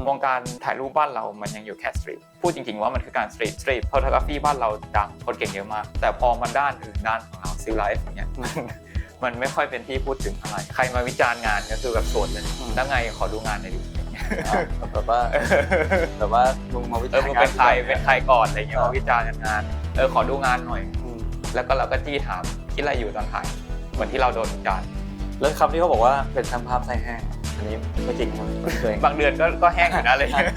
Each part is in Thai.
อืมวงการถ่ายรูปบ้านเรามันยังอยู่แค่สตรีทพูดจริงๆว่ามันคือการสตรีทสตรีทโฟโตกราฟีบ้านเราดังคนเก่งเยอะมาก แต่พอมาด้านอื่นด้านของเราซิลไลฟ์อย่างเงี้ยมันไม่ค่อยเป็นที่พูดถึงเท่าไหร่ใครมาวิจารณ์งานก็คือแบบสวนเลยอืมแล้วไงขอดูงานหน่อยดิอย่างเงี้ยอ่าแบบว่าแบบว่ามึงมาวิเอจัอยมึงเป็นใครเป็นใครก่อนอะไรเงี้ยมาวิจารณ์งานเออขอดูงานหน่อยอืมแล้วก็เราก็จี้ถามคิดอะไรอยู่ตอนถ่ายเหมือนที่เราโดนวิจารณ์แล้วคำที่เขาบอกว่าเป็นช่างภาพไส้แห้ง อันนี้ไม่จริงครับตัวเองบางเดือนก็ก็แห้งอยู่นะอะไรเงี้ย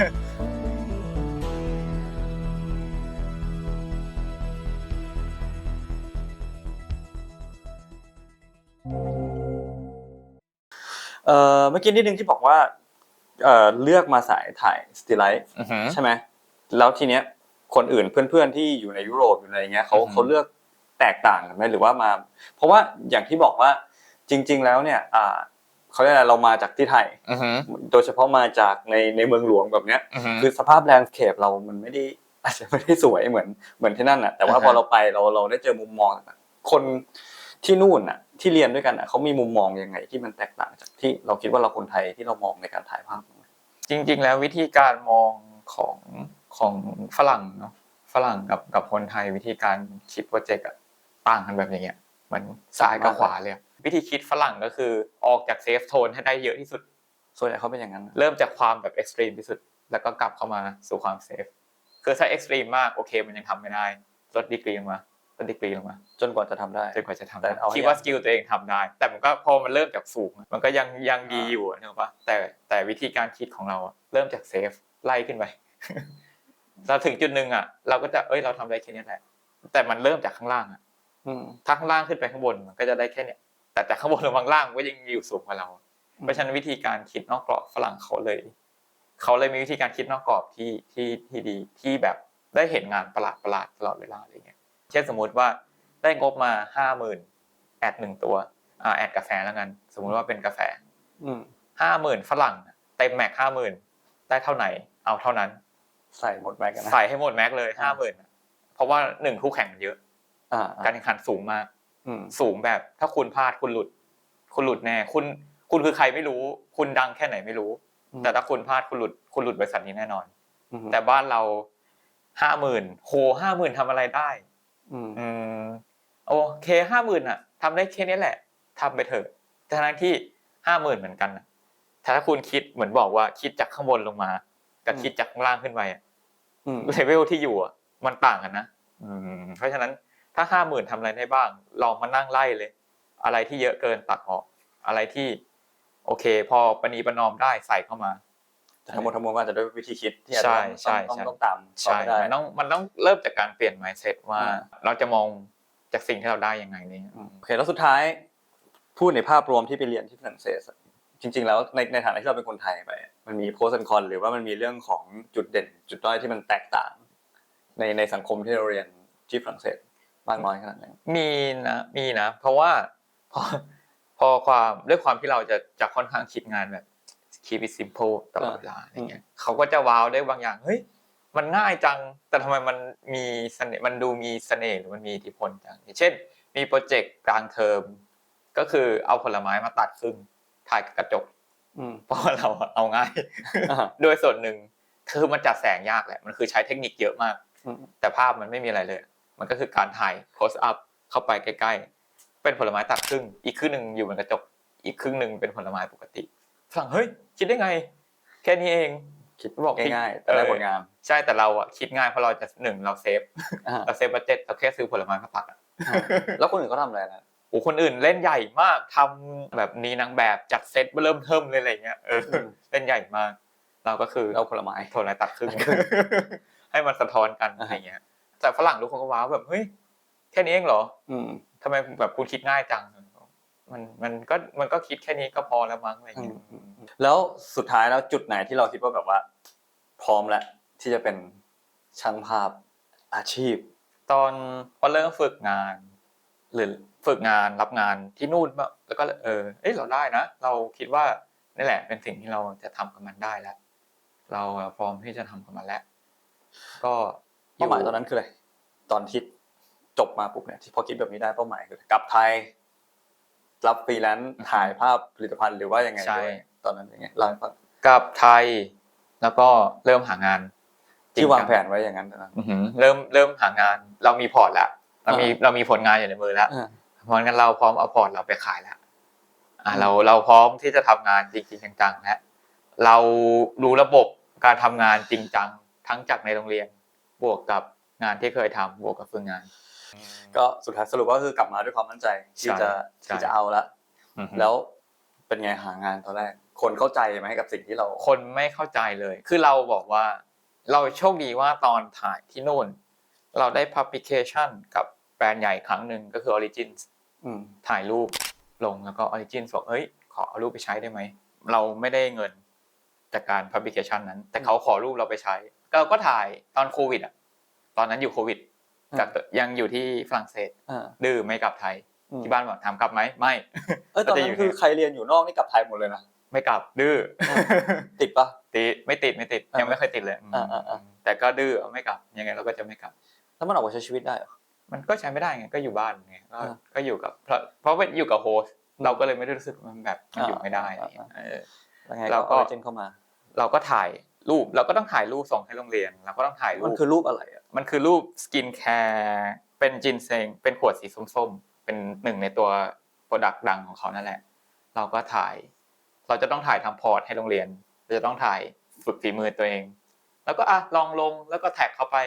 เอ่อเมื่อกี้นิดนึงที่บอกว่าเอ่อเลือกมาสายถ่ายสติไลท์อือหือใช่ไหมแล้วทีเนี้ยคนอื่นเพื่อนๆที่อยู่ในยุโรปอยู่อะไรเงี้ยเขาอือฮึ เขาเลือกแตกต่างกันไหมหรือว่ามา เพราะว่าอย่างที่บอกว่าจริง ๆ แล้วเนี่ยอ่า เขาเรียกอะไรเรามาจากที่ไทย อือหือโดยเฉพาะมาจากในในเมืองหลวงแบบเนี้ย อือหือคือสภาพแลนด์สเคปเรามันไม่ได้อาจจะไม่ได้สวยเหมือนเหมือนที่นั่นอะแต่ว่าอ่าฮะ พอเราไปเราเราได้เจอมุมมองต่างๆคนที่นู่นอะที่เรียนด้วยกันอะเขามีมุมมองยังไงที่มันแตกต่างจากที่เราคิดว่าเราคนไทยที่เรามองในการถ่ายภาพ จริง ๆ แล้ววิธีการมองของของฝรั่งเนาะฝรั่งกับกับคนไทยวิธีการคิดโปรเจกต์อะต่างกันแบบอย่างเงี้ยเห มือนซ้ายกับขวาเลยอะวิธีคิดฝรั่งก็คือออกจากเซฟโทนให้ได้เยอะที่สุด ส่วนใหญ่เขาเป็นอย่างนั้นนะเริ่มจากความแบบเอ็กซ์ตรีมที่สุด แล้วก็กลับเข้ามาสู่ความเซฟ คือถ้าเอ็กซ์ตรีมมากโอเค มันยังทำไม่ได้ ลดดีกรีลงมา ลดดีกรีลงมา จนกว่าจะทำได้ จนกว่าจะทำแต่ได้เอาให้คิดว่าสกิลตัวเองทำได้ แต่มันก็พอมันเริ่มจากสูงอะมันก็ยังยังดีอยู่อะนึกออกปะแต่แต่วิธีการคิดของเราอะเริ่มจากเซฟไล่ขึ้นไป เราถึงจุดหนึ่งอะเราก็จะ เอ้ย เราทำได้แค่นี้แหละ แต่มันเริ่มจากข้างล่างอะอืม ถ้าข้างล่างขึ้นไปข้างบนมันก็จะได้แค่เนี้ยแต่แต่ข้างบนหรือข้างล่างมันก็ยังอยู่สูงกว่าเรา เพราะฉะนั้นวิธีการคิดนอกกรอบฝรั่งเขาเลย เขาเลยมีวิธีการคิดนอกกรอบที่ที่ที่ดีที่แบบได้เห็นงานประหลาดประหลาดตลอดเวลาอะไรเงี้ย เช่นสมมุติว่าได้งบมาห้าหมื่นแอดหนึ่งตัวอ่าแอดกาแฟแล้วกัน สมมุติว่าเป็นกาแฟอืมห้าหมื่นฝรั่งเต็มแม็กห้าหมื่นได้เท่าไหน เอาเท่านั้น ใส่หมดแม็กกันนะใส่ให้หมดแม็กเลยห้าหมื่นเพราะว่าหนึ่งคู่แข่งมันเยอะอ่า การแข่งขันสูงมากอืมสูงแบบถ้าคุณพลาดคุณหลุด คุณหลุดแน่คุณคุณคือใครไม่รู้ คุณดังแค่ไหนไม่รู้ แต่ถ้าคุณพลาดคุณหลุด คุณหลุดบริษัทนี้แน่นอนอืมแต่บ้านเราห้าหมื่นโหห้าหมื่นทำอะไรได้อืมอืมโอเคห้าหมื่นอะทำได้แค่นี้แหละทำไปเถอะแต่ทั้งที่ห้าหมื่นเหมือนกันนะแต่ถ้าคุณคิดเหมือนบอกว่าคิดจากข้างบนลงมา กับคิดจากข้างล่างขึ้นไปอะอืมเลเวลที่อยู่อะมันต่างกันนะอืมเพราะฉะนั้น ถ้าห้าหมื่นทำอะไรได้บ้าง ลองมานั่งไล่เลย อะไรที่เยอะเกินตัดออก อะไรที่ โอเค พอประนีประนอมได้ใส่เข้ามาแต่ทั้งหมดทั้งมวลก็อาจจะด้วยวิธีคิดที่อาจใช่จะใช่ต้องใช่ต้องต้องตามใช่เขาให้ได้มันต้องมันต้องเริ่มจากการเปลี่ยน mindset ว่าอืมเราจะมองจากสิ่งที่เราได้ยังไงเนี่ยอืมโอเคแล้วสุดท้ายพูดในภาพรวมที่ไปเรียนที่ฝรั่งเศสอะจริง ๆ แล้วในในฐานะที่เราเป็นคนไทยไป มันมีโพสต์คอนหรือว่ามันมีเรื่องของจุดเด่น จุดด้อยที่มันแตกต่าง ในในสังคมที่เราเรียนที่ฝรั่งเศส มากน้อยขนาดไหนมีนะมีนะ เพราะว่าพอพอความด้วยความที่เราจะจะค่อนข้างคิดงานแบบ keep it simple ตลอดเวลาอะไรเงี้ยเขาก็จะว้าวได้บางอย่างเฮ้ยมันง่ายจัง แต่ทำไมมันมีเสน่ห์มันดูมีเสน่ห์หรือมันมีอิทธิพลจังอย่างเช่น มีโปรเจกต์กลางเทอม ก็คือเอาผลไม้มาตัดครึ่งถ่ายกับกระจกอืมเพราะว่าเราอะเอาง่ายอ่าโดยส่วนหนึ่งคือมันจัดแสงยากแหละมันคือใช้เทคนิคเยอะมากอืมแต่ภาพมันไม่มีอะไรเลย มันก็คือการถ่าย close up เข้าไปใกล้ ๆ เป็นผลไม้ตัดครึ่ง อีกครึ่งหนึ่งอยู่บนกระจก อีกครึ่งหนึ่งเป็นผลไม้ปกติฝรั่งเฮ้ยคิดได้ไง แค่นี้เองคิดบอกง่ายๆแต่ได้เออผลงานใช่แต่เราอะคิดง่ายเพราะเราจะหนึ่งเราเซฟอ่าเราเซฟบัตเจ็ตเราแค่ซื้อผลไม้มาตัดอะแล้วคนอื่นเขาทำอะไรนะโอ้คนอื่นเล่นใหญ่มากทำแบบนี้นางแบบจัดเซตเริ่มเทิมเลยอะไรเงี้ยเอออมเล่นใหญ่มาก เราก็คือเอาผลไม้โทนอะไรตัดครึ่งให้มันสะท้อนกันอ่าอะไรเงี้ย แต่ฝรั่งทุกคนก็ว้าวแบบเฮ้ยแค่นี้เองเหรอ อืมทำไมแบบคุณคิดง่ายจัง มันมันก็มันก็คิดแค่นี้ก็พอแล้วมั้งอะไรอืเงี้มยอืมแล้วสุดท้ายแล้วจุดไหนที่เราคิดว่าแบบว่า พร้อมแล้วที่จะเป็นช่างภาพอาชีพ ตอนพอเริ่มฝึกงาน หรือฝึกงานรับงานที่นู่นบ้างแล้วก็เออเอ้ยเราได้นะเราคิดว่านี่แหละ เป็นสิ่งที่เราจะทำกับมันได้แล้วเราพร้อมที่จะทำกับมันแล้วก็เป้าหมายตอนนั้นคืออะไรตอนที่จบมาปุ๊บเนี่ยที่พอคิดแบบนี้ได้เป้าหมายคืออะไรกลับไทย รับฟรีแลนซ์ถ่ายภาพผลิตภัณฑ์หรือว่ายังไงด้วยตอนนั้นยังไงเล่าให้ฟังกลับไทย แล้วก็เริ่มหางานจริที่งจัวางแผนไว้อย่างนั้นนะ อือหือเริ่มเริ่มหางาน เรามีพอร์ตแล้วเรามีเรามีผลงานอยู่ในมือแล้วอ่า เพราะงั้นเราพร้อมเอาพอร์ตเราไปขายแล้วอ่าเราเราพร้อมที่จะทำงานจริงๆจังๆแล้วเรารู้ระบบการทำงานจริงจังทั้งจากในโรงเรียน บวกกับงานที่เคยทำบวกกับฝึกงาน ก็สุดท้ายสรุปก็คือกลับมาด้วยความมั่นใจที่จะใช่ ที่จะเอาละอือหือแล้วเป็นไงหางานตอนแรก คนเข้าใจไหมกับสิ่งที่เรา คนไม่เข้าใจเลย คือเราบอกว่า เราโชคดีว่าตอนถ่ายที่นู่น เราได้ publication กับแบรนด์ใหญ่ครั้งหนึ่งก็คือ Origins อืม ถ่ายรูปลงแล้วก็ Origins บอกเฮ้ย ขอเอารูปไปใช้ได้ไหม เราไม่ได้เงินจากการ publication นั้น แต่เขาขอรูปเราไปใช้ เราก็ถ่ายตอนโควิดอะ ตอนนั้นอยู่โควิดกับยังอยู่ที่ฝรั่งเศสอ่าดื้อไม่กลับไทยอืมที่บ้านบอกถามกลับไหมไม่เอ้ยตอนนั้นคือใครเรียนอยู่นอกนี่กลับไทยหมดเลยนะไม่กลับดื้อติดปะติดไม่ติดไม่ติดอ่ายัยังไม่เคยติดเลยอ่าอ่าอ่าแต่ก็ดื้อไม่กลับยังไงเราก็จะไม่กลับ แล้วมันออกมาใช้ชีวิตได้เหรอมันก็ใช้ไม่ได้ไงก็อยู่บ้านไงก็อ่าก็อยู่กับเพราะเพราะว่าอยู่กับโฮสต์อืมเราก็เลยไม่ได้รู้สึกว่ามันแบบมันอยู่อ่าไม่ได้อ่าอะไรอย่างเงี้ยเออแล้วไงเราก็ก็ออริจินเข้ามา เราก็ถ่าย รูปเราก็ต้องถ่ายรูปส่งให้โรงเรียนเราก็ต้องถ่ายรูมันปคือรูปอะไรอะมันคือรูปสกินแคร์เป็นจินเซงเป็นขวดสีส้มๆเป็นหนึ่งในตัวโปรดักต์ดังของเขานั่นแหละ เราก็ถ่าย เราจะต้องถ่ายทำพอร์ตให้โรงเรียนเราจะต้องถ่ายฝึกฝีมือตัวเอง แล้วก็อะลองลงแล้วก็แท็กเข้าไป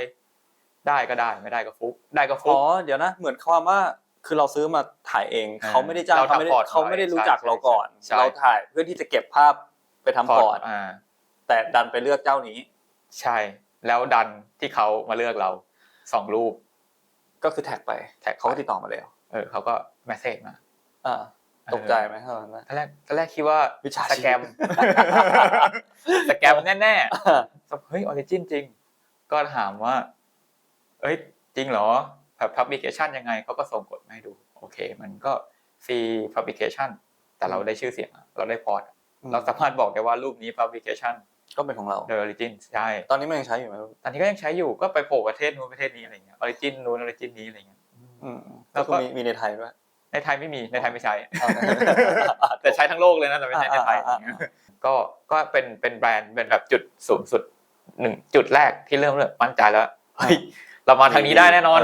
ได้ก็ได้ไม่ได้ก็ฟุกได้ก็ฟุอ๋กอเดี๋ยวนะเหมือนความว่าคือเราซื้อมาถ่ายเองอ่าเขาไม่ได้จ้างเราเขาไม่ได้ทำพอร์ตเขาไม่ได้รู้ใช่จักเราก่อนใช่เราถ่ายเพื่อที่จะเก็บภาพไปทำพอร์ตอ่า แต่ดันไปเลือกเจ้านี้ ใช่ แล้วดันที่เขามาเลือกเราสองรูป ก็คือแท็กไปแท็กเขาก็ติดต่อมาแล้ว เออเขาก็แมสเซจมาอ่าตกใจไหมตอนนั้นตอนแรกตอนแรกคิดว่าวิชาสชีพแกมสแกมแน่ๆเฮ้ยออริจินจริง ก็ถามว่า เอ้ยจริงเหรอแบบพับลิเคชันยังไงเขาก็ส่งกฎมาให้ดู โอเค มันก็ฟรีพับลิเคชันแต่เราได้ชื่อเสียงอะเราได้พอร์ตอะเราสามารถบอกได้ว่ารูปนี้พับลิเคชัน ก็เป็นของเราโดยออริจินใช่ ตอนนี้มันยังใช้อยู่ไหมตอนนี้ก็ยังใช้อยู่ก็ไปโผล่ประเทศนู้นประเทศนี้อะไรเงี้ยออริจินนู้นออริจินนี้อะไรเงี้ยอืมแล้แล้ววก็ก็มีมีในไทยด้วย ในไทยไม่มีในไทยไม่ใช้อ่าแต่ใช้ทั้งโลกเลยนะแต่ไม่ใช่ในไทยอ่าอ่าอ่าก็ก็เป็นเป็นแบรนด์เป็นแบบจุดสูงสุดหนึ่งจุดแรกที่เริ่มเลยมั่นใจแล้วเฮ้ยเรามาทางนี้ได้แน่นอน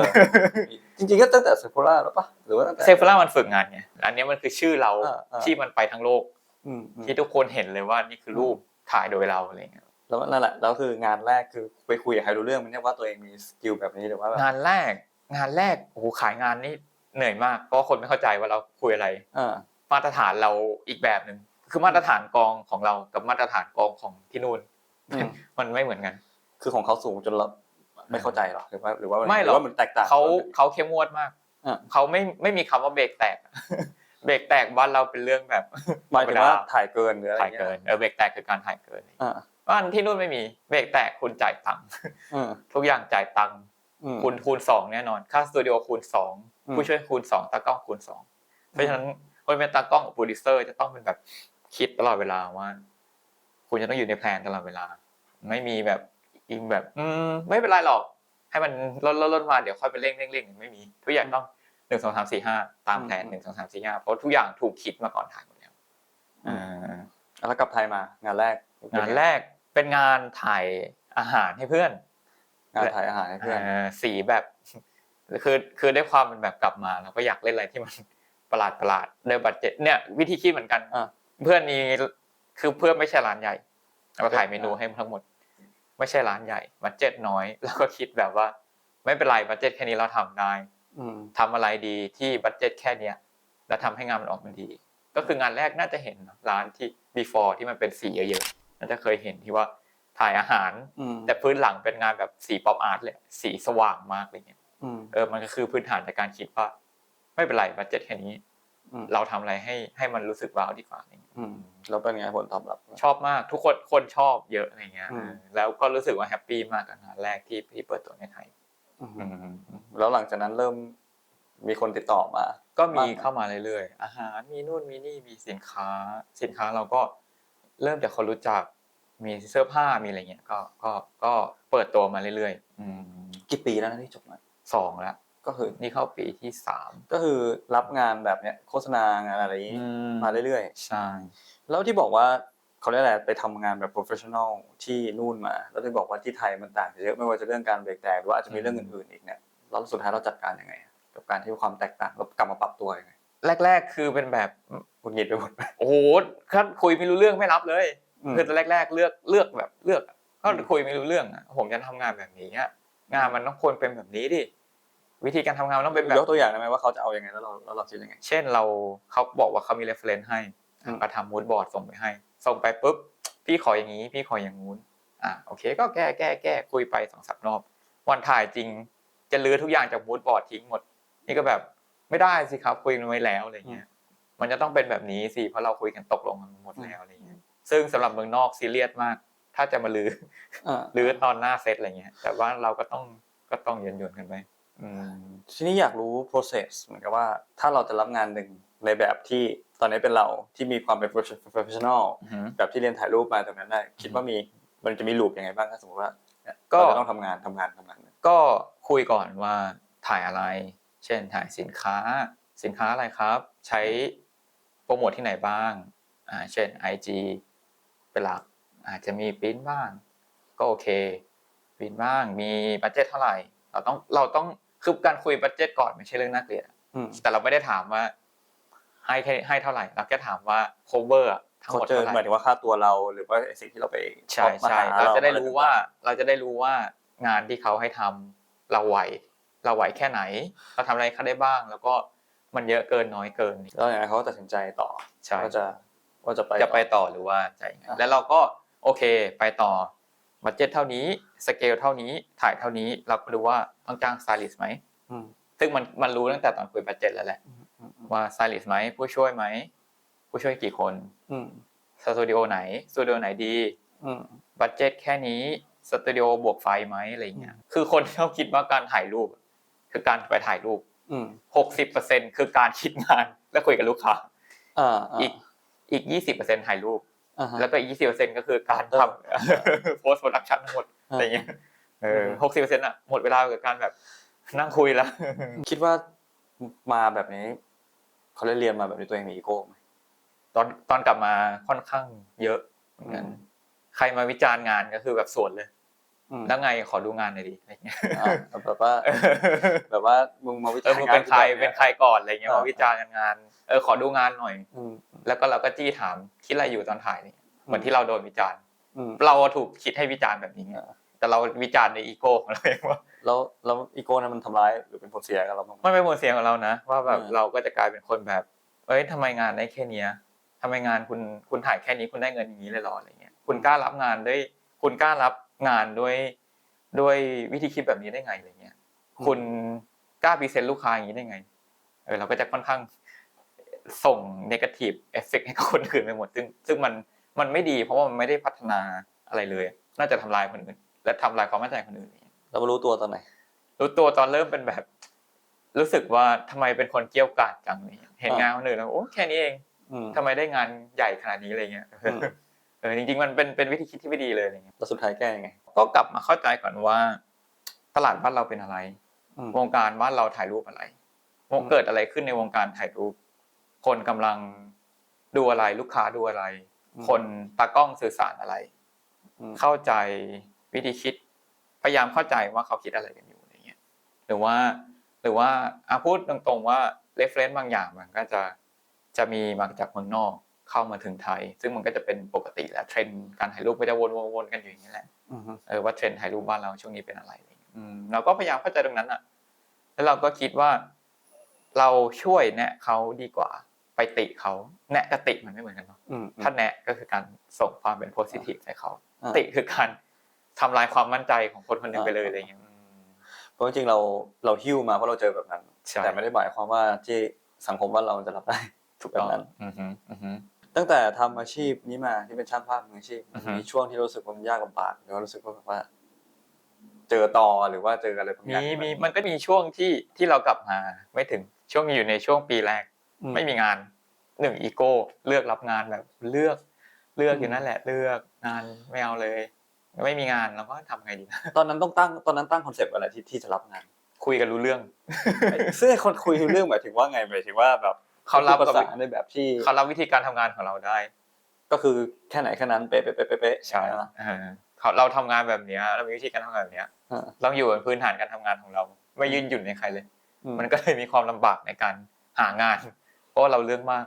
จริงๆก็ตั้งแต่เซฟโ r ล่าแล้วปะหรือว่าตั้งแต่เซฟล่ามันฝึกงานไงอันนี้มันคือชื่อเราอ่าอ่าที่มันไปทั้งโลกอืมอืมที่ทุกคนเห็นเลยว่านี่คือรูป ถ่ายโดยเราอะไรเงี้ยแล้วนั่นแหละแล้วคืองานแรกคือไปคุยกับใครรู้เรื่องไหมเนี่ยว่าตัวเองมีสกิลแบบนี้หรือว่าแบบงานแรก งานแรกโอ้โหขายงานนี่เหนื่อยมากเพราะว่าคนไม่เข้าใจว่าเราคุยอะไรอ่ามาตรฐานเราอีกแบบหนึ่งคือมาตรฐานกองของเรากับมาตรฐานกองของที่นู่นอืมมันไม่เหมือนกัน คือของเขาสูงจนเราไม่เข้าใจหรอหรือว่าหรือว่าไม่หรอกรือว่ามันแตกต่างเขาเขาเข้มงวดมากอ่าเขาไม่ไม่มีคำว่าเบรกแตก เบรกแตกบ้านเราเป็นเรื่องแบบหมายถึงว่าถ่ายเกินหรืออะไรถ่ายเงี้เกินเออเบรกแตกคือการถ่ายเกินอ่าบ้านที่นู่นไม่มีเบรกแตกคุณจ่ายตังค์อืมทุกอย่างจ่ายตังค์อืมคูณคูณสองแน่นอน ค่าสตูดิโอคูณสองอืมผู้ช่วยคูณสองตากล้องคูณสองเพราะฉะนั้นคนเป็นตากล้องกับโปรดิวเซอร์จะต้องเป็นแบบคิดตลอดเวลาว่า คุณจะต้องอยู่ในแพลนตลอดเวลา ไม่มีแบบอิงแบบ อืมไม่เป็นไรหรอก ให้มันลดลดลดมาเดี๋ยวค่อยไปเร่งเร่งเร่งไม่มีทุกอย่างต้องห นึ่งสองสามสี่ห้าตามแผนหนึ่งสองสามสี่ห้าเพราะทุกอย่างถูกคิดมาก่อนถ่ายหมดแล้วอ่าแล้วกลับไทยมางานแรก งานแรกเป็นงานถ่ายอาหารให้เพื่อนงานถ่ายอาหารให้เพื่อนอ่าสีแบบคือคือได้ความมันแบบกลับมาเราก็อยากเล่นอะไรที่มันประหลาดประหลาดด้วยบัตเจ็ตเนี่ย วิธีคิดเหมือนกันอ่าเพื่อนนี้คือเพื่อนไม่ใช่ร้านใหญ่เราถ่ายเมนูให้ทั้งหมด ไม่ใช่ร้านใหญ่บัตเจ็ตน้อย แล้วก็คิดแบบว่า ไม่เป็นไรบัตเจ็ตแค่นี้เราทำได้อืม ทำอะไรดีที่บัตเจ็ตแค่เนี้ยแล้วทำให้งานมันออกมาดี ก็คืองานแรกน่าจะเห็นเนอะร้านที่ before ที่มันเป็นสีเยอะๆน่าจะเคยเห็นที่ว่าถ่ายอาหารอืมแต่พื้นหลังเป็นงานแบบสีป๊อปอาร์ตเลยสีสว่างมากอะไรเงี้ยอืมเออมันก็คือพื้นฐานในการคิดว่า ไม่เป็นไรบัตเจ็ตแค่นี้อืมเราทำอะไรให้ให้มันรู้สึกว้าวดีกว่าอะไรเงี้ยอืมแล้วเป็นไงผลตอบรับ ชอบมากทุกคนคนชอบเยอะอะไรเงี้ยอืมเออแล้วก็รู้สึกว่าแฮปปี้มากกับงานแรกที่ที่เปิดตัวในไทยอืมอืม แล้วหลังจากนั้นเริ่มมีคนติดต่อมา ก็มีบ้างไหมเข้ามาเรื่อยๆอาหารมีนู่นมีนี่มีสินค้า สินค้าเราก็เริ่มจากคนรู้จักมีเสื้อผ้ามีอะไรเงี้ยก็ก็ก็เปิดตัวมาเรื่อยๆอืมกี่ปีแล้วนะที่จบมาสองแล้วก็คือนี่เข้าปีที่สามก็คือรับงานแบบเนี้ยโฆษณางานอะไรอย่างนี้มาเรื่อยใช่ๆแล้วที่บอกว่า เขาเรียกอะไรไปทำงานแบบ professional ที่นู่นมา แล้วที่บอกว่าที่ไทยมันต่างกันเยอะไม่ว่าจะเรื่องการเบรกแตกหรือว่าอาจจะมีเรื่องอื่นๆอีกเนี่ยแล้วสุดท้ายเราจัดการยังไง กับการที่ความแตกต่างเรากลับมาปรับตัวยังไงแรก ๆ คือเป็นแบบหงุดหงิดไปหมดโอ้โหถ้าคุยไม่รู้เรื่องไม่รับเลยอืมคือตอนแรก ๆ เลือกเลือกแบบเลือกอะก็อืมคุยไม่รู้เรื่องอะผมจะทำงานแบบนี้อะงานมันต้องควรเป็นแบบนี้ดิวิธีการทำงานมันต้องเป็นแบบยกตัวอย่างได้ไหมว่าเขาจะเอายังไงแล้วเราแล้วเราคิดยังไง เช่นเราเขาบอกว่าเขามี reference ให้ อืมก็ทำมูดบอร์ดส่งไปให้ ส่งไปปุ๊บ พี่ขออย่างนี้พี่ขออย่างงู้นอะโอเค ก็แก้แก้แก้คุยไปสองสามรอบ วันถ่ายจริงจะลื้อทุกอย่างจากมูดบอร์ดทิ้งหมด นี่ก็แบบไม่ได้สิครับคุยกันไว้แล้วอะไรเงี้ย มันจะต้องเป็นแบบนี้สิเพราะเราคุยกันตกลงกันหมดแล้วอะไรเงี้ย ซึ่งสำหรับเมืองนอกซีเรียสมาก ถ้าจะมาลื้ออ่าลื้อตอนหน้าเซตอะไรเงี้ย แต่ว่าเราก็ต้องก็ต้องเย็นยนๆกันไปอืมทีนี้อยากรู้ process เหมือนกับว่าถ้าเราจะรับงานหนึ่งในแบบที่ ตอนนี้เป็นเราที่มีความเป็น professional อือหือแบบที่เรียนถ่ายรูปมาตรงนั้นได้ คิดว่ามีมันจะมีลูปยังไงบ้างถ้าสมมติว่าเนี่ยก็เราจะต้องทำงานทำงานทำงาน ก็คุยก่อนว่าถ่ายอะไร เช่นถ่ายสินค้า สินค้าอะไรครับ ใช้โปรโมทที่ไหนบ้างอ่าเช่น IG เป็นหลักอาจจะมีปริ้นบ้าง ก็โอเคปริ้นบ้างมีบัตเจ็ตเท่าไหร่ เราต้องเราต้องคือการคุยบัตเจ็ตก่อนไม่ใช่เรื่องน่าเกลียดอะอืมแต่เราไม่ได้ถามว่า ให้แค่ให้เท่าไหร่เราแค่ถามว่า cover อะทั้งเขาหมดเจอเท่าไหหมายร่ถึงว่าค่าตัวเราหรือว่าไอ้สิ่งที่เราไปใช่มาใช่หเราจะได้อรู้ว่าเราจะได้รู้ว่างานที่เขาให้ทำเราไหวเราไหวแค่ไหน เราทำอะไรเขาได้บ้าง แล้วก็มันเยอะเกินน้อยเกินแล้วอย่างไรเขาก็ตัดสินใจต่อใช่ว่าจะว่าจะไปจะไปต่อหรือว่าจะยังไงอะแล้วเราก็โอเคไปต่อบัตเจ็ตเท่านี้สเกลเท่านี้ถ่ายเท่านี้เราก็ดูว่าต้องจ้างสไตลิสต์ไหมอืมซึ่งมันมันรู้ตั้งแต่ตอนคุยบัตเจ็ตแล้วแหละอืมอืม ว่าสไตลิสต์ไหมผู้ช่วยไหมผู้ช่วยกี่คนอืมสตูดิโอไหนสตูดิโอไหนดีอืมบัตเจ็ตแค่นี้สตูดิโอบวกไฟไหมอะไรเงี้ยคือคนที่เขาคิดว่าการถ่ายรูป คือการไปถ่ายรูปอืมหกสิบเปอร์เซ็นคือการคิดงานและคุยกับลูกค้าอ่าอีกอีกยี่สิบเปอร์เซ็นถ่ายรูปอ่าฮะแล้วก็อีกยี่สิบเปอร์เซ็นก็คือการทำโพสต์โปรดักชันทั้งหมดอะไรเงี้ยเออหกสิบเปอร์เซ็นต์อะหมดเวลากับการแบบนั่งคุยแล้ว คิดว่ามาแบบนี้ เขาได้เรียนมาแบบนี้ตัวเองมีอีโก้ไหมตอนตอนกลับมาค่อนข้างเยอะเหมือนกันอืมใครมาวิจารณ์งานก็คือแบบสวนเลยอืมแล้วไงขอดูงานหน่อยดิอะไรเงี้ยอ่าแบบว่าแบบว่ามึงมาวิเอจาอรณ์มึงงานเป็นใครกูแบบเป็นใครก่อนอะไรเงี้ยอ่ามมาวิจารณ์งาน เออขอดูงานหน่อยอืมแล้วก็เราก็จี้ถามคิดอะไรอยู่ตอนถ่ายนี่เหมือนที่เราโดนวิจารณ์อืมเราถูกคิดให้วิจารณ์แบบนี้ไงอ่าแต่เราวิจารณ์ในอีโก้ของเราเองว่า แล้วแล้วอีโก้นั้นมันทำร้ายหรือเป็นผลเสียกับเราบ้างไหม มันเป็นผลเสียของเรานะ ว่าแบบอ่า เราก็จะกลายเป็นคนแบบ เอ้ยทำไมงานได้แค่เนี้ยทำไมงานคุณคุณถ่ายแค่นี้คุณได้เงินอย่างนี้เลยเหรออะไรเงี้ยคุณกล้ารับงานด้วยคุณกล้ารับงานด้วยด้วยวิธีคิดแบบนี้ได้ไงอะไรเงี้ยคุณกล้าพรีเซนต์ลูกค้าอย่างนี้ได้ไงเออเราก็จะค่อนข้างส่งนกาทีฟเอฟเฟกให้กับคนอื่นไปหมดซึ่งซึ่งมันมันไม่ดีเพราะว่ามันไม่ได้พัฒนาอะไรเลย น่าจะทำลายคนอื่น และทำลายความมั่นใจคนอื่น อย่างเงี้ยเรามารู้ตัวตอนไหน รู้ตัวตอนเริ่มเป็นแบบ รู้สึกว่าทำไมเป็นคนเกรี้ยวกราดจังเลยเห็นงานคนอื่นแล้วโอ้แค่นี้เองอืมทำไมได้งานใหญ่ขนาดนี้อะไรเงี้ยอืมเออจริงๆมันเป็นเป็นวิธีคิดที่ไม่ดีเลยอะไรเงี้ยแล้วสุดท้ายแก้ยังไง ก็กลับมาเข้าใจก่อนว่า ตลาดบ้านเราเป็นอะไรอืมวงการบ้านเราถ่ายรูปอะไรวงอืมเกิดอะไรขึ้นในวงการถ่ายรูป คนกำลังดูอะไรลูกค้าดูอะไร คนตากล้องสื่อสารอะไรอืมเข้าใจวิธีคิด พยายามเข้าใจว่าเขาคิดอะไรกันอยู่อะไรเงี้ยหรือว่าหรือว่าอาพูดตรงๆว่าเรฟเฟรนซ์บางอย่างมันก็จะจะมีมาจากเมืองนอกเข้ามาถึงไทย ซึ่งมันก็จะเป็นปกติแล้วเทรนด์การถ่ายรูปก็จะวนๆๆกันอยู่อย่างนี้แหละอืมเออว่าเทรนด์ถ่ายรูปบ้านเราช่วงนี้เป็นอะไรอะไรเงี้ยอืมเราก็พยายามเข้าใจตรงนั้นอะ แล้วเราก็คิดว่า เราช่วยแนะเขาดีกว่าไปติเขาแนะกับติมันไม่เหมือนกันเนาะอืมถ้าแนะก็คือการส่งความเป็นโพซิทีฟให้เขาอ่าติคือการ ทำลายความมั่นใจของคนคนหนึ่งไปเลยอะไรเงี้ยอืมเพราะจริงๆเราเราหิ้วมาเพราะเราเจอแบบนั้นใช่แต่ไม่ได้หมายความว่าที่สังคมว่านเราจะรับได้ถูกแบบต้องนั้นอือฮึอือฮึตั้งแต่ทำอาชีพนี้มาที่เป็นช่างภาพมืออาชีพอือฮึมีช่วงที่รู้สึกว่ามันยากลำบากหรือว่ารู้สึกว่าแบบว่า เจอต่อหรือว่าเจออะไรบางอมีย่างมีมันก็มีช่วงที่ที่เรากลับมาไม่ถึงช่วงอยู่ในช่วงปีแรกอืไม่มีงานหนึ่งอีโก้เลือกรับงานแบบเลือก เลือกอืมอยู่นั่นแหละเลือกงานไม่เอาเลย ไม่มีงานเราก็ทำไงดี ตอนนั้นต้องตั้งตอนนั้นตั้งคอนเซปต์อะไรที่ที่จะรับงาน คุยกันรู้เรื่องซึ่งไอ้คนคุยเรื่องหมายถึงว่าไงหมายถึงว่าแบบเขารับภากับษาในแบบที่เขารับวิธีการทำงานของเราได้ ก็คือแค่ไหนแค่นั้นเป๊ะเป๊ะเป๊ะเป๊ะเป๊ะใช่ไหมเออเขาเราทำงานแบบเนี้ยเรามีวิธีการทำงานแบบเนี้ยอ่าเราอยู่บนพื้นฐานการทำงานของเรา ไม่ยืนหยุ่นในใครเลยอืมมันก็เลยมีความลำบากในการหางาน เพราะว่าเราเรื่องมาก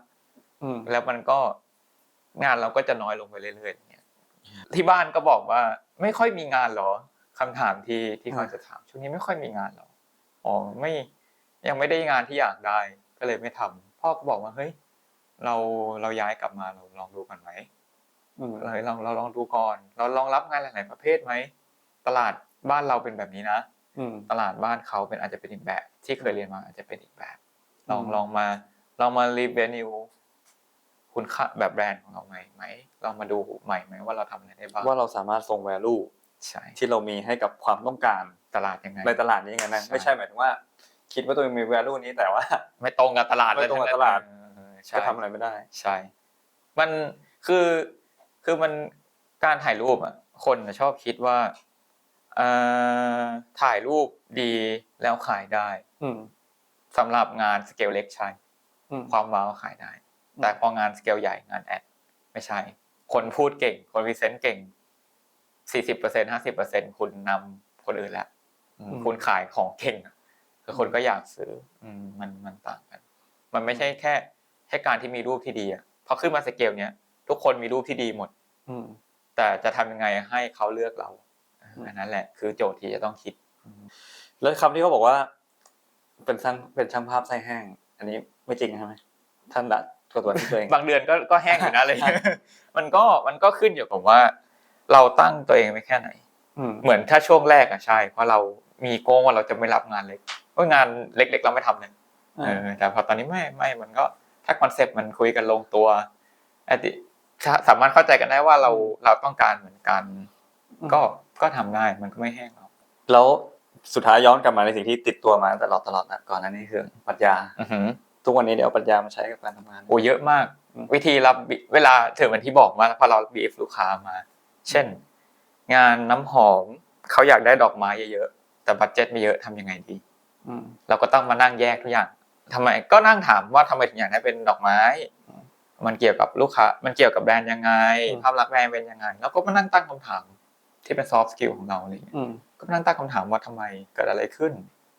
อืมแล้วมันก็งานเราก็จะน้อยลงไปเรื่อยๆอย่างเงี้ย ที่บ้านก็บอกว่าไม่ค่อยมีงานเหรอคำถามที่ที่เขาจะถามช่วงนี้ไม่ค่อยมีงานเหรออ๋อไม่ยังไม่ได้งานที่อยากได้ก็เลยไม่ทำพ่อก็บอกว่าเฮ้ยเราเราย้ายกลับมาเราลองดูกันไหมอืมเลยลองเราลองดูก่อน เราลองรับงานหลาย ๆ ประเภทไหมตลาดบ้านเราเป็นแบบนี้นะอืมตลาดบ้านเขาเป็นอาจจะเป็นอีกแบบ ที่เคยเรียนมาอาจจะเป็นอีกแบบ ลองอืมลองมาลองมารีเวนิวคุณค่าแบบแบรนด์ของเราใหม่ไหม ลองมาดูใหม่ไหมว่าเราทำอะไรได้บ้างว่าเราสามารถส่ง value ใช่ที่เรามีให้กับความต้องการตลาดยังไงในตลาดนี้ยังไงนะใช่ไม่ใช่หมายถึงว่า คิดว่าตัวเองมี value นี้แต่ว่า ไม่ตรงกับตลาดไม่ตรงกับตลาดเออใช่ก็ทำอะไรไม่ได้ใช่ มันคือคือมันการถ่ายรูปอะคนน่ะชอบคิดว่าเอ่อถ่ายรูปดีแล้วขายได้อืมสำหรับงานสเกลเล็กใช่อืมความว้าวขายได้อืมแต่พองานสเกลใหญ่งานแอดไม่ใช่ คนพูดเก่ง คนพรีเซนต์เก่งสี่สิบเปอร์เซ็นห้าสิบเปอร์เซ็นคุณนำคนอื่นแล้วอืมคุณขายของเก่งอะคือคนก็อยากซื้อ อืมมันมันต่างกัน มันไม่ใช่แค่แค่การที่มีรูปที่ดีอะพอขึ้นมาสเกลเนี้ยทุกคนมีรูปที่ดีหมด อืมแต่จะทำยังไงให้เขาเลือกเราอืมอันนั้นแหละ คือโจทย์ที่จะต้องคิด แล้วคำที่เขาบอกว่า เป็นช่างเป็นช่างภาพไส้แห้ง อันนี้ไม่จริงใช่ไหมท่านดัด กับตัวที่ตัวเองบางเดือนก็ก็แห้งอยู่นะเลย มันก็มันก็ขึ้นอยู่กับว่า เราตั้งตัวเองไว้แค่ไหนอืมเหมือนถ้าช่วงแรกอะใช่ เพราะเรามีโก้ว่าเราจะไม่รับงานเล็กเพราะงานเล็ก ๆ เราไม่ทำเลยเออแต่พอตอนนี้ไม่ไม่มันก็ถ้าคอนเซปต์มันคุยกันลงตัวอติถ้าสามารถเข้าใจกันได้ว่าเราเราต้องการเหมือนกัน ก็ก็ทำได้มันก็ไม่แห้งหรอกแล้วสุดท้ายย้อนกลับมาในสิ่งที่ติดตัวมาตลอดตลอดนะก่อนหน้านี้คือปรัชญาอือหือ ทุกวันนี้เดี๋ยวเอาปรัชญามาใช้กับการทำงาน โอ้เยอะมากอืมวิธีรับบิเวลาถึงเหมือนที่บอกว่าพอเราบีฟลูกค้ามา เช่น งานน้ำหอมเขาอยากได้ดอกไม้เยอะๆแต่บัตเจ็ตไม่เยอะทำยังไงดีอืมเราก็ต้องมานั่งแยกทุกอย่างทำไมก็นั่งถามว่าทำไมถึงอยากได้เป็นดอกไม้อืมมันเกี่ยวกับลูกค้า มันเกี่ยวกับแบรนด์ยังไงอืมภาพลักษณ์แบรนด์เป็นยังไง แล้วก็มานั่งตั้งคำถามที่เป็นซอฟต์สกิลของเราอะไรอย่างเงี้ยอืมก็มานั่งตั้งคำถามว่าทำไมเกิดอะไรขึ้น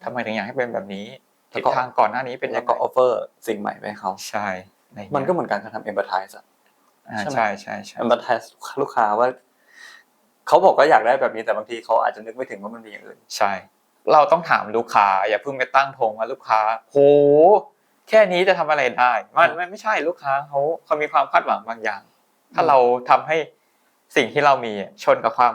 ทำไมถึงอยากให้เป็นแบบนี้แล้ว ทิศก็ทางก่อนหน้านี้เป็นแล้ยัวงก็ไงออฟเฟอร์สิ่งใหม่ไปให้เขาใช่อะไรอย่างมันเงี้ยก็เหมือนการทำเอม p a ร์ไทส์อะอ่าใช่ไหมใช่ใช่ใช่เอม p a ร์ไทส์ลูกค้าว่าเขาบอกว่าอยากได้แบบนี้แต่บางทีเขาอาจจะนึกไม่ถึงว่ามันมีอย่างอื่นใช่ เราต้องถามลูกค้า อย่าเพิ่งไปตั้งธงว่าลูกค้าโหแค่นี้จะทำอะไรได้มันมันไม่ใช่ลูกค้าเขาเขามีความคาดหวังบางอย่าง ถ้าเราทำให้สิ่งที่เรามีชนกับความ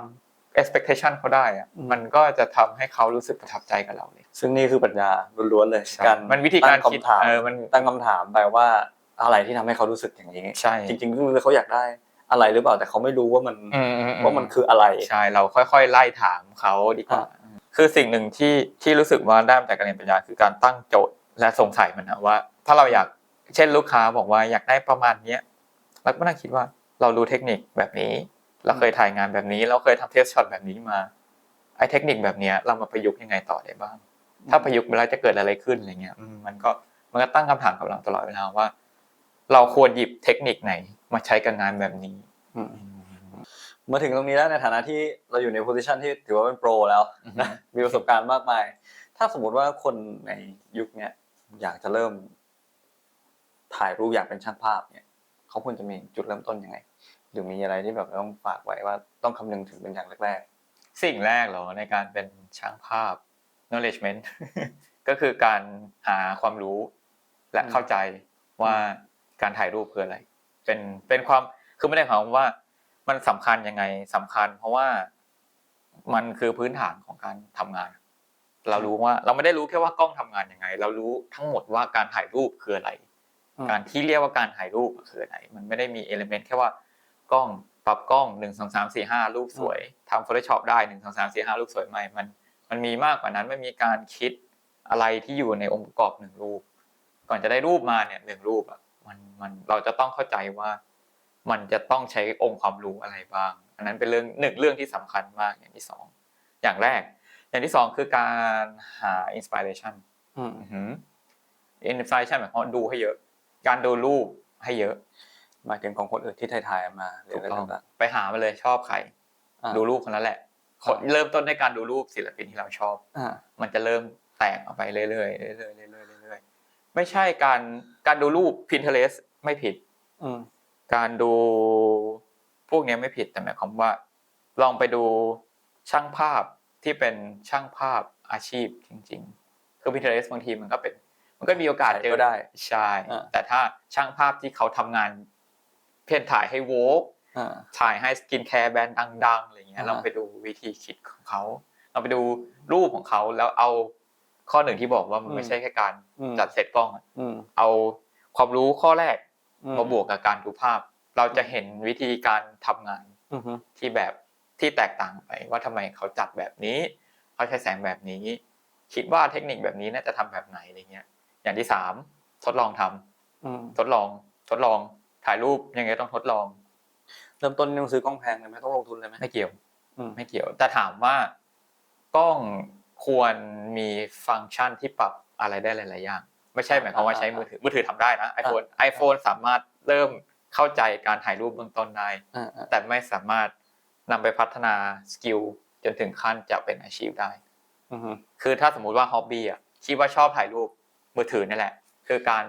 expectation เขาได้อะอืมมันก็จะทำให้เขารู้สึกประทับใจกับเราเลย ซึ่งนี่คือปรัชญาล้วนๆเลยใช่การมันวิธีการตั้งคิดคำถามเออมันตั้งคำถามไปว่าอะไรที่ทำให้เขารู้สึกอย่างนี้ใช่จริงๆคือเขาอยากได้อะไรหรือเปล่าแต่เขาไม่รู้ว่ามันอืมอืมว่ามันคืออะไรใช่เราค่อย ๆ ไล่ถามเขาดีกว่า คือสิ่งหนึ่งที่ที่รู้สึกว่าได้มาจากการเรียนปรัญญาคือการตั้งโจทย์และสงสัยมันนะว่า ถ้าเราอยากเช่นลูกค้าบอกว่าอยากได้ประมาณเนี้ยเราก็นั่งคิดว่าเรารู้เทคนิคแบบนี้ เราเคยถ่ายงานแบบนี้ เราเคยทำเทสช็อตแบบนี้มาไอ้เทคนิคแบบเนี้ยเรามาประยุกต์ยังไงต่อได้บ้าง ถ้าประยุกต์ไปแล้วจะเกิดอะไรขึ้นอะไรเงี้ยอืมมันก็มันก็ตั้งคำถามกับเราตลอดเวลาว่า เราควรหยิบเทคนิคไหน มาใช้กับงานแบบนี้อืมมาถึงตรงนี้แล้วในฐานะที่เราอยู่ในโพสิชันที่ถือว่าเป็นโปรแล้วอือฮึนะมีประสบการณ์มากมาย ถ้าสมมติว่าคนในยุคเนี้ยอยากจะเริ่ม ถ่ายรูปอยากเป็นช่างภาพเนี่ยเขาควรจะมีจุดเริ่มต้นยังไง หรือมีอะไรที่แบบต้องฝากไว้ว่าต้องคำนึงถึงเป็นอย่างแรกสิ่งแรกเหรอในการเป็นช่างภาพ knowledgement ก็คือการหาความรู้และเข้าใจว่าการถ่ายรูปคืออะไร เป็นเป็นความคือไม่ได้ความว่า มันสำคัญยังไงสำคัญ เพราะว่ามันคือพื้นฐานของการทำงาน เรารู้ว่าเราไม่ได้รู้แค่ว่ากล้องทำงานยังไง เรารู้ทั้งหมดว่าการถ่ายรูปคืออะไรอืมการที่เรียกว่าการถ่ายรูปคืออะไร มันไม่ได้มีเอลิเมนต์แค่ว่า กล้องปรับกล้องหนึ่งสองสามสี่ห้ารูปสวยทำ Photoshop ได้หนึ่งสองสามสี่ห้ารูปสวยไหมมัน มันมีมากกว่านั้นมันมีการคิดอะไรที่อยู่ในองค์ประกอบหนึ่งรูป ก่อนจะได้รูปมาเนี่ยหนึ่งรูปอะมันมันเราจะต้องเข้าใจว่า มันจะต้องใช้องค์ความรู้อะไรบ้าง อันนั้นเป็นเรื่องหนึ่งเรื่องที่สำคัญมากอย่างที่สองอย่างแรก อย่างที่สองคือการหาอินสปิเรชันๆอืมอินสปิเรชันหมายความว่าดูให้เยอะ การดูรูปให้เยอะ หมายถึงของคนอื่นที่ถ่ายๆมาหรือถูกอะไรต้องต่างไปหามาเลยชอบใคร ๆอ่าดูรูปคนนั้นแหละคนอ่าเริ่มต้นในการดูรูปศิลปินที่เราชอบ อ่ามันจะเริ่มแตกออกไปเรื่อยๆเรื่อยๆเรื่อยๆเรื่อยๆไม่ใช่การการดูรูป Pinterest ไม่ผิด อืมการดูพวกเนี้ยไม่ผิดแต่หมายความว่า ลองไปดูช่างภาพที่เป็นช่างภาพอาชีพจริง ๆ คือ Pinterest บางทีมันก็เป็น มันก็มีโอกาสเจอก็ได้ ใช่ อ่า แต่ถ้าช่างภาพที่เขาทำงาน เพียนถ่ายให้โวกอ่าถ่ายให้สกินแคร์แบรนด์ดังๆอะไรเงี้ยอ่าเราไปดูวิธีคิดของเขาเราไปดูรูปของเขาแล้วเอาข้อหนึ่งที่บอกว่ามันไม่ใช่แค่การอืมจัดเซตกล้องอะอืมเอาความรู้ข้อแรกอืมาบวกกับการดูภาพ เราจะเห็นวิธีการทำงานอืมฮึที่แบบที่แตกต่างไปว่าทำไมเขาจัดแบบนี้ เขาใช้แสงแบบนี้ คิดว่าเทคนิคแบบนี้น่าจะทำแบบไหนอะไรเงี้ย อย่างที่สามทดลองทำอืมทดลองทดลอง ถ่ายรูปยังไงต้องทดลอง เริ่มต้นต้องซื้อกล้องแพงเลยไหมต้องลงทุนเลยไหมไม่เกี่ยวอืมไม่เกี่ยว แต่ถามว่ากล้องควรมีฟังก์ชันที่ปรับอะไรได้หลายๆอย่างไม่ใช่หมายความว่าใช้มือถือมือถือทำได้นะ iPhone iPhone สามารถเริ่มเข้าใจการถ่ายรูปเบื้องต้นได้อ่าอ่าแต่ไม่สามารถนำไปพัฒนาสกิลจนถึงขั้นจะเป็นอาชีพได้อืมฮึคือถ้าสมมุติว่าฮ็อบบี้อะคิดว่าชอบถ่ายรูปมือถือนี่แหละ คือการ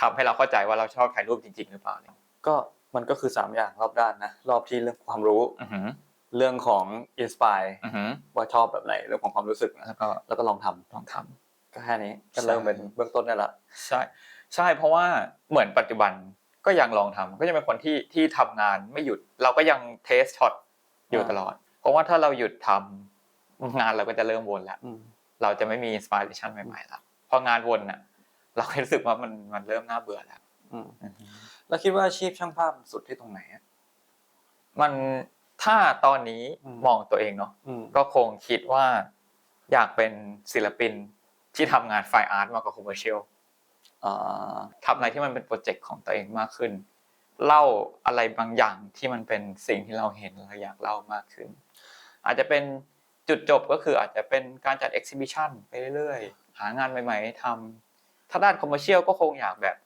ทำให้เราเข้าใจว่าเราชอบถ่ายรูปจริง ๆ หรือเปล่าเนี่ยก็มันก็คือสามอย่างรอบด้านนะรอบที่เรื่องความรู้อือหือเรื่องของอินสปายอือหือว่าชอบแบบไหนเรื่องของความรู้สึกนะแล้วก็แล้วก็ลองทำลองทำก็แค่นี้ก็เริ่มเป็นเบื้องต้นได้ละใช่ ใช่เพราะว่าเหมือนปัจจุบันก็ยังลองทำก็จะเป็นคนที่ที่ทำงานไม่หยุดเราก็ยังเทสช็อตอยู่อ่าตลอด เพราะว่าถ้าเราหยุดทำงานเราก็จะเริ่มวนแล้วอืมเราจะไม่มีอินสปิเรชันใหม่ๆแล้วพองานวนน่ะ เราก็รู้สึกว่ามันมันเริ่มน่าเบื่อแล้วอืมแล้วคิดว่าอาชีพช่างภาพสุดที่ตรงไหนอะมันถ้าตอนนี้อืมมองตัวเองเนาะอืมก็คงคิดว่าอยากเป็นศิลปินที่ทำงานไฟอาร์ตมากกว่าคอมเมอร์เชียลอ่าทำอะไรที่มันเป็นโปรเจกต์ของตัวเองมากขึ้น เล่าอะไรบางอย่างที่มันเป็นสิ่งที่เราเห็นเราอยากเล่ามากขึ้น อาจจะเป็นจุดจบก็คืออาจจะเป็นการจัดเอ็กซิบิชันไปเรื่อยๆ หางานใหม่ๆให้ทำ ถ้าด้านคอมเมอร์เชียลก็คงอยากแบบ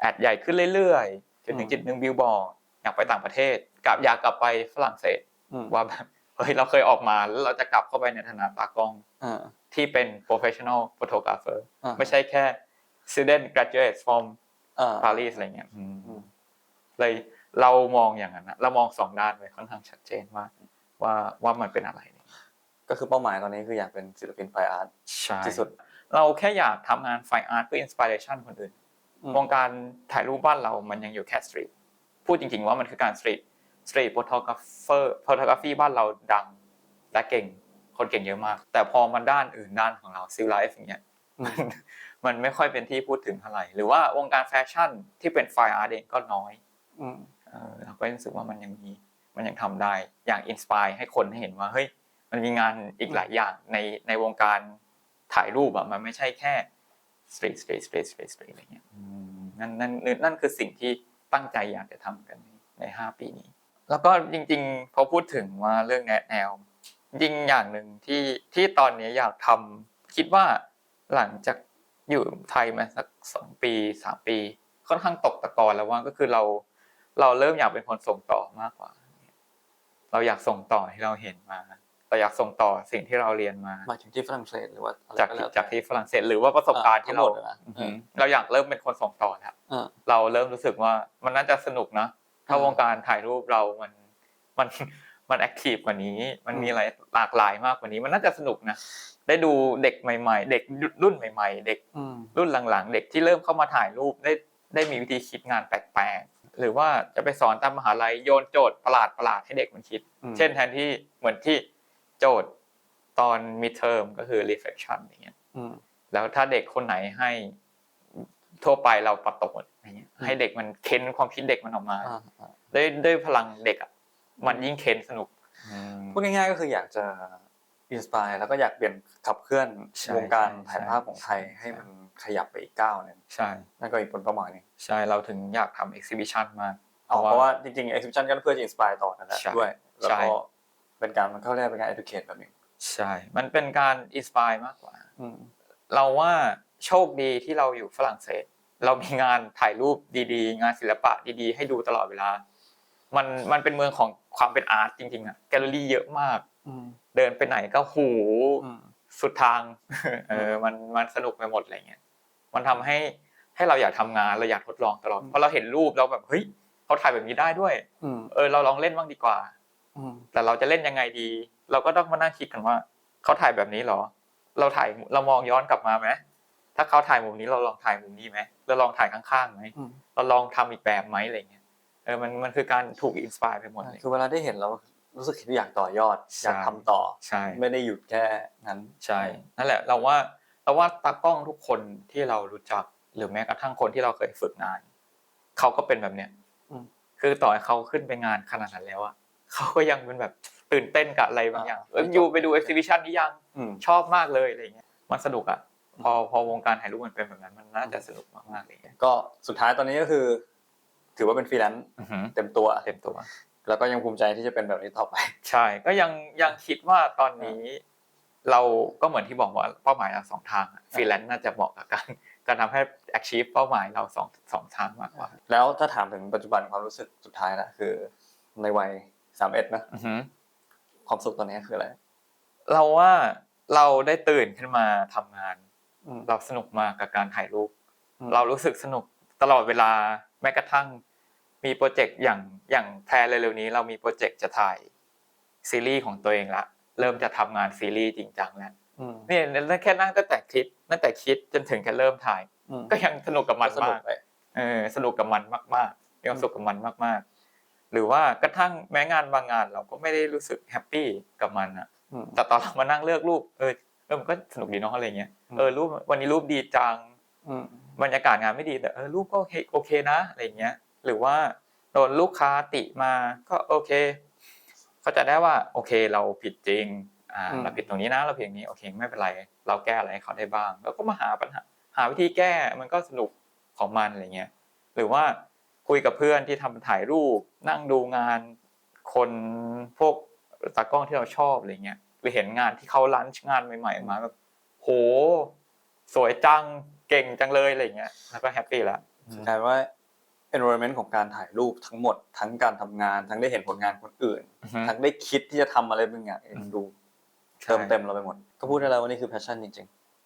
แอดใหญ่ขึ้นเรื่อยๆจนถึงจุดหนึ่งบิลบอร์ดอยากไปต่างประเทศกลับอยากกลับไปฝรั่งเศสอืมว่าแบบเฮ้ยเราเคยออกมาแล้วเราจะกลับเข้าไปในฐานะตากล้องอ่าที่เป็น professional photographer อ่าไม่ใช่แค่ student graduate from อ่าปารีสอะไรเงี้ยอืมอืมเลยเรามองอย่างนั้นนะเรามองสองด้านไว้ค่อนข้างชัดเจนว่าว่าว่ามันเป็นอะไรเนี่ยก็คือเป้าหมายตอนนี้คืออยากเป็นศิลปินไฟอาร์ตใช่ที่สุด เราแค่อยากทำงานไฟอาร์ตเพื่ออินสปิเรชันคนอื่นอืมวงการถ่ายรูปบ้านเรามันยังอยู่แค่สตรีทพูดจริง ๆ ว่ามันคือการสตรีทสตรีทโฟโตกราฟเฟอร์โฟโตกราฟีบ้านเราดังและเก่ง คนเก่งเยอะมาก แต่พอมาด้านอื่นด้านของเราซิลไลฟ์อย่างเงี้ยอืมมันไม่ค่อยเป็นที่พูดถึงเท่าไหร่หรือว่าวงการแฟชั่นที่เป็นไฟอาร์ตเองก็น้อยอืมเออเราก็รู้สึกว่ามันยังมีมันยังทำได้ อย่างอินสปายให้คนให้เห็นว่าเฮ้ยมันมีงานอีกหลายอย่างในในวงการ ถ่ายรูปอะมันไม่ใช่แค่สตรีทสตรีทสตรีทสตรีทสตรีทอะไรเงี้ยอืมนั่นนั่นนั่นคือสิ่งที่ตั้งใจอยากจะทำกันในในห้าปีนี้ แล้วก็จริงๆพอพูดถึงว่าเรื่องแนะแนวจริงๆอย่างหนึ่งที่ที่ตอนนี้อยากทำคิดว่าหลังจากอยู่ไทยมาสักสองปีสามปี ค่อนข้างตกตะกอนแล้วว่าก็คือเรา เราเริ่มอยากเป็นคนส่งต่อมากกว่า เราอยากส่งต่อที่เราเห็นมา เราอยากส่งต่อสิ่งที่เราเรียนมาหมายถึงที่ฝรั่งเศสหรือว่าอะไรจากก็แล้วจากแต่ที่ฝรั่งเศสหรือว่าประสบการณ์ที่เราอ่าทั้งหมดอะนะอือหือเราอยากเริ่มเป็นคนส่งต่อแล้วอ่าเราเริ่มรู้สึกว่ามันน่าจะสนุกนะถ้าวงการถ่ายรูปเรามันมันมันแอคทีฟกว่านี้ มันมีอะไรหลากหลายมากกว่านี้ มันน่าจะสนุกนะ ได้ดูเด็กใหม่ ๆ เด็กรุ่นใหม่ ๆ เด็กอืมรุ่นหลังๆ เด็กที่เริ่มเข้ามาถ่ายรูปได้ได้มีวิธีคิดงานแปลกๆ หรือว่าจะไปสอนตามมหาลัยโยนโจทย์ประหลาดประหลาดๆให้เด็กมันคิดอืมเช่นแทนที่เหมือนที่ โจทย์ตอน midterm ก็คือ reflection อย่างเงี้ยอืมแล้วถ้าเด็กคนไหนให้ทั่วไปเราปรับตกหมดอย่างเงี้ยอืมให้เด็กมันเค้นความคิดเด็กมันออกมาอ่าอ่าด้วยด้วยพลังเด็กอะมันยิ่งเค้นสนุกพูดง่ายๆก็คืออยากจะอินสปายแล้วก็อยากเปลี่ยนขับเคลื่อนใช่วงการใช่ถ่ายภาพของไทยใช่ให้มันขยับไปอีกก้าวหนึงใช่นั่นก็อีกผลเป้าหมายหนึงใช่เราถึงอยากทำ exhibition มากอ๋อเพราะว่าจริงๆ exhibition ก็เพื่อจะอินสปายต่อนั่นแหละใช่ด้วยแล้วใช่ก็ เป็นการมันเข้าเรียกเป็นการ educate แบบหนึงใช่ มันเป็นการอินสปายมากกว่า อืมเราว่าโชคดีที่เราอยู่ฝรั่งเศส เรามีงานถ่ายรูปดีๆ งานศิลปะดีๆ ให้ดูตลอดเวลา มันมันเป็นเมืองของความเป็นอาร์ตจริงๆอะแกลเลอรี่เยอะมาก อืมเดินไปไหนก็โหู อืม สุดทาง เออ มัน มันสนุกไปหมดอะไรเงี้ย มันทำให้ ให้เราอยากทำงาน เราอยากทดลองตลอดเพราะเราเห็นรูปเราแบบ เฮ้ยเขาถ่ายแบบนี้ได้ด้วย อืม เออ เราลองเล่นบ้างดีกว่าอืม แต่เราจะเล่นยังไงดี เราก็ต้องมานั่งคิดกันว่าเขาถ่ายแบบนี้เหรอ เราถ่ายเรามองย้อนกลับมาไหมถ้าเขาถ่ายมุมนี้เราลองถ่ายมุมนี้ไหมเราลองถ่ายข้างๆไหมอืมเราลองทำอีกแบบไหมอะไรเงี้ยเออมันมันคือการถูกอินสปายไปหมดเลยคือเวลาได้เห็นเรารู้สึกอยากต่อยอดใช่อยากทำต่อใช่ไม่ได้หยุดแค่นั้นใช่นั่นแหละ เราว่าเราว่าตากล้องทุกคนที่เรารู้จักหรือแม้กระทั่งคนที่เราเคยฝึกงานเขาก็เป็นแบบเนี้ยอืมคือต่อให้เขาขึ้นไปงานขนาดนั้นแล้วอะ เขาก็ยังเป็นแบบตื่นเต้นกับอะไรบางอย่างอ่าเอออยู่ไปดูเอ็กซิบิชันนี้ยังอืมชอบมากเลยอะไรเงี้ยมันสนุกอะพอพอวงการถ่ายรูปมันเป็นแบบนั้นมันน่าจะสนุกมากๆเลยก็สุดท้ายตอนนี้ก็คือ ถือว่าเป็นฟรีแลนซ์อือหือเต็มตัวเต็มตัว แล้วก็ยังภูมิใจที่จะเป็นแบบนี้ต่อไป ใช่ ก็ยังยังคิดว่าตอนนี้ เราก็เหมือนที่บอกว่าเป้าหมายเราสองทางฟรีแลนซ์น่าจะเหมาะกับการการทำให้ achieve เป้าหมายเราสองสองทางมากกว่า แล้วถ้าถามถึงปัจจุบันความรู้สึกสุดท้ายละคือในวัย สามเอ็ดนะอือหือความสุขตอนนี้คืออะไรเราว่าเราได้ตื่นขึ้นมาทำงานอืมเราสนุกมากกับการถ่ายรูปอืมเรารู้สึกสนุกตลอดเวลาแม้กระทั่ง มีโปรเจกต์อย่างอย่างแพรเร็วๆนี้ เรามีโปรเจกต์จะถ่ายซีรีส์ของตัวเองละเริ่มจะทำงานซีรีส์จริงจังแล้วอืมเนี่ยแค่นั่งตั้งแต่คิดตั้งแต่คิดจนถึงแค่เริ่มถ่ายอืมก็ยังสนุกกับมันสนุมากกไปเออสนุกกับมันมากๆมีความสุขกับมันมากๆ หรือว่ากระทั่งแม้งานบางงานเราก็ไม่ได้รู้สึกแฮปปี้กับมันอะอืมแต่ตอนเรามานั่งเลือกรูปเออเออมันก็สนุกดีเนาะอะไรเงี้ยอืมเออรูปวันนี้รูปดีจังอืมบรรยากาศงานไม่ดีแต่เออรูปก็โอเคโอเคนะอะไรเงี้ย หรือว่าโดนลูกค้าติมาก็โอเคเขาใจะได้ว่าโอเคเราผิดจริงอ่าอืมเราผิดตรงนี้นะเราผิดอย่างนี้โอเคไม่เป็นไร เราแก้อะไรให้เขาได้บ้าง แล้วก็มาหาปัญหา หาวิธีแก้มันก็สนุกของมันอะไรเงี้ย หรือว่า คุยกับเพื่อนที่ทำถ่ายรูป นั่งดูงานคนพวกตากล้องที่เราชอบอะไรเงี้ยหรือเห็นงานที่เขาลันช์งานใหม่ๆออกมาแบบโห สวยจังเก่งจังเลยอะไรเงี้ยแล้วก็แฮปปี้ละกลายว่า environment ของการถ่ายรูปทั้งหมด ทั้งการทำงาน ทั้งได้เห็นผลงานคนอื่นอือฮึทั้งได้คิดที่จะทำอะไรบางอย่างเองดูใช่เติมเต็มเราไปหมด ก็พูดได้แล้วว่านี่คือ passion จริง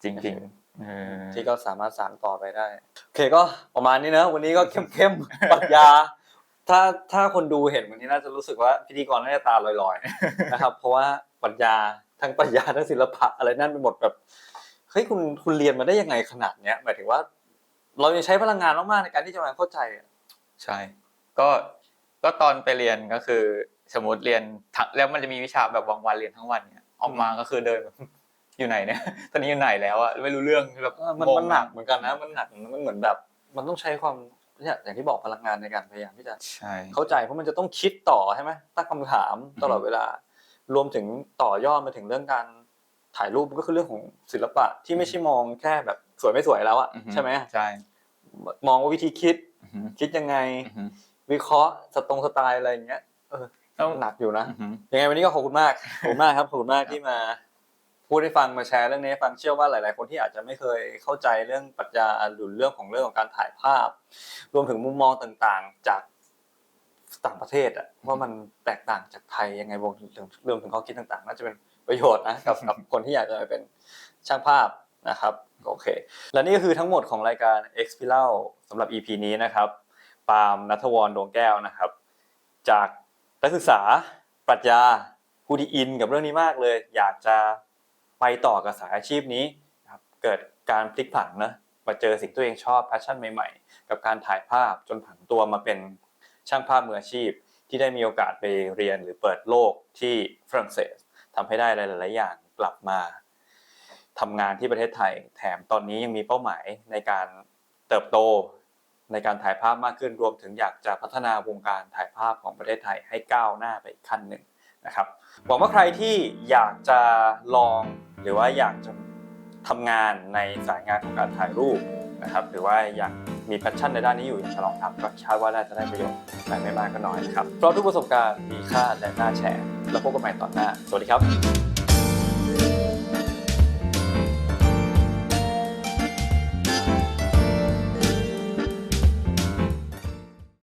จริงๆเออๆ ที่ก็สามารถสานต่อไปได้โอเคก็ประมาณนี้นะ วันนี้ก็เข้มๆปรัชญาถ้าถ้าคนดูเห็นวันนี้น่าจะรู้สึกว่าพิธีกรน่าจะตาลอยๆนะครับ เพราะว่าปรัชญาทั้งปรัชญาทั้งศิลปะอะไรนั่นไปหมดแบบเฮ้ยคุณคุณเรียนมาได้ยังไงขนาดเนี้ยหมายถึงว่า เรายังใช้พลังงานมากๆในการที่จะมาเข้าใจอะใช่ก็ก็ตอนไปเรียนก็คือ สมมติเรียนทั้งแล้วมันจะมีวิชาแบบบางวันเรียนทั้งวันเนี่ยออกมาก็คือเดินแบบ อยู่ไหนเนี่ย ตอนนี้อยู่ไหนแล้วอะไม่รู้เรื่องแบบเออมันงงมันหนักเหมือนกันนะ มันหนักมันเหมือนแบบ มันต้องใช้ความเนี่ยอย่างที่บอกพลังงานในการพยายามที่จะใช่เข้าใจเพราะมันจะต้องคิดต่อใช่ไหมตั้งคำถามตลอดเวลา รวมถึงต่อยอดมาถึงเรื่องการถ่ายรูปก็คือเรื่องของศิลปะที่ไม่ใช่มองแค่แบบสวยไม่สวยแล้วอะอือฮึใช่ไหมใช่มองว่าวิธีคิดอือฮึคิดยังไงอือฮึวิเคราะห์สตรงสไตล์อะไรอย่างเงี้ยเออต้องหนักอยู่นะอือฮึยังไงวันนี้ก็ขอบคุณมากขอบคุณมากครับขอบคุณมากที่มา พูดให้ฟังมาแชร์เรื่องนี้ฟังเชื่อว่าหลาย ๆ คนที่อาจจะไม่เคยเข้าใจเรื่องปรัชญาหรือเรื่องของเรื่องของการถ่ายภาพ รวมถึงมุมมองต่างๆ จากต่างประเทศอะว่ามันแตกต่างจากไทยยังไงรวมถึงรวมถึงข้อคิดต่าง ๆ น่าจะเป็นประโยชน์นะกับกับคนที่อยากจะไปเป็นช่างภาพนะครับโอเค และนี่ก็คือทั้งหมดของรายการ X p i l a สำหรับ EP นี้นะครับ ปาล์มนัทวรดวงแก้วนะครับ จากนักศึกษาปรัชญาผู้ที่อินกับเรื่องนี้มากเลย อยากจะ ไปต่อกับสายอาชีพนี้นะครับเกิดการพลิกผันนะมาเจอสิ่งตัวเองชอบแพชชั่นใหม่ๆ กับการถ่ายภาพจนผันตัวมาเป็นช่างภาพมืออาชีพ ที่ได้มีโอกาสไปเรียนหรือเปิดโลกที่ฝรั่งเศสทำให้ได้หลายๆอย่างกลับมาทำงานที่ประเทศไทย แถมตอนนี้ยังมีเป้าหมายในการเติบโตในการถ่ายภาพมากขึ้นรวมถึงอยากจะพัฒนาวงการถ่ายภาพของประเทศไทยให้ก้าวหน้าไปอีกขั้นหนึ่ง นะครับหวังว่าใครที่อยากจะลองหรือว่าอยากจะทำงานในสายงานของการถ่ายรูปนะครับหรือว่าอยากมีแพชชั่นในด้านนี้อยู่อยากจะลองทำก็คาดว่าน่าจะได้ประโยชน์ไปไม่มากก็น้อยนะครับเพราะทุกประสบการณ์มีค่าและน่าแชร์ แล้วพบกันใหม่ตอนหน้า สวัสดีครับ